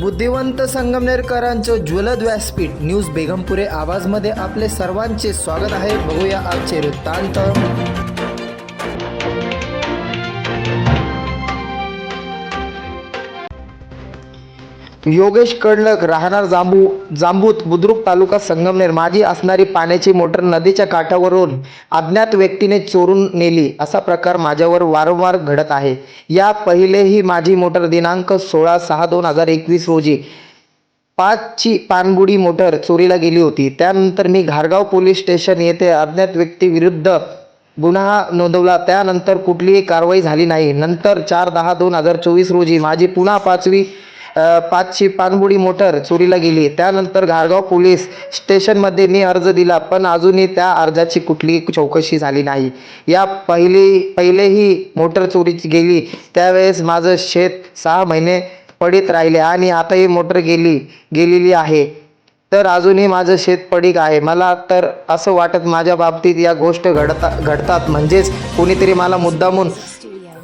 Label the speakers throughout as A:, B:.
A: बुद्धिवंत संगमनेरकरांचं ज्वलद व्यासपीठ न्यूज बेगमपुरे आवाजमध्ये आपले सर्वांचे स्वागत आहे. बघूया आजचे वृत्तांत. योगेश कडलक राहणार जांबू जांबूत बुद्रुक तालुका संगमनेर. माझी असणारी पाण्याची मोटर नदीच्या काठावरून अज्ञात व्यक्तीने चोरून नेली. असा प्रकार माझ्यावर वारंवार घडत आहे. या पहिलेही माझी मोटर दिनांक सोळा सहा दोन हजार एकवीस रोजी पाचची पाणबुडी मोटर चोरीला गेली होती. त्यानंतर मी घारगाव पोलीस स्टेशन येथे अज्ञात व्यक्तीविरुद्ध गुन्हा नोंदवला. त्यानंतर कुठलीही कारवाई झाली नाही. नंतर चार दहा दोन हजार चोवीस रोजी माझी पुन्हा पाचवी पाचची पाणबुडी मोटर चोरीला गेली. त्यानंतर घारगाव पोलीस स्टेशनमध्ये मी अर्ज दिला पण अजूनही त्या अर्जाची कुठली चौकशी झाली नाही. या पहिली पहिलेही मोटर चोरीची गेली. त्यावेळेस माझं शेत सहा महिने पडीत राहिले आणि आता ही मोटर गेली गेलेली आहे. तर अजूनही माझं शेत पडीक आहे. मला तर असं वाटत माझ्या बाबतीत या गोष्ट घडता घडतात. म्हणजेच कोणीतरी मला मुद्दामून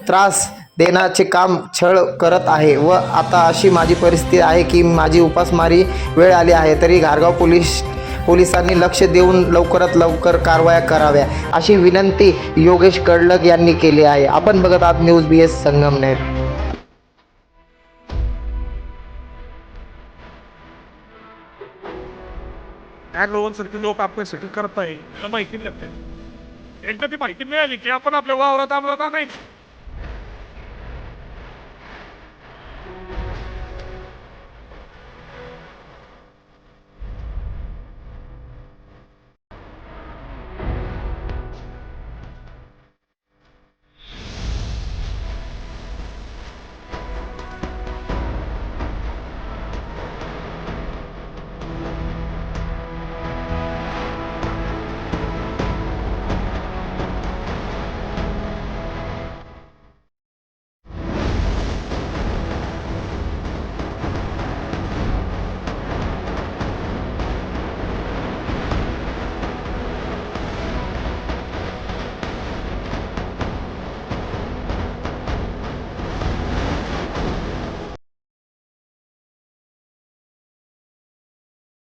A: त्रास देण्याचे काम छळ करत आहे व आता अशी माझी परिस्थिती आहे की माझी उपासमारी वेळ आली आहे तरी घारगाव पोलीस पोलिसांनी लक्ष देऊन लवकरात लवकर कारवाया कराव्या अशी विनंती योगेश कडलक यांनी केली आहे. आपण बघत आहात न्यूज बी एस संगमनेर
B: या करताय? माहिती लागते एकदा ती माहिती मिळाली की आपण आपल्या वावरात आमरात नाही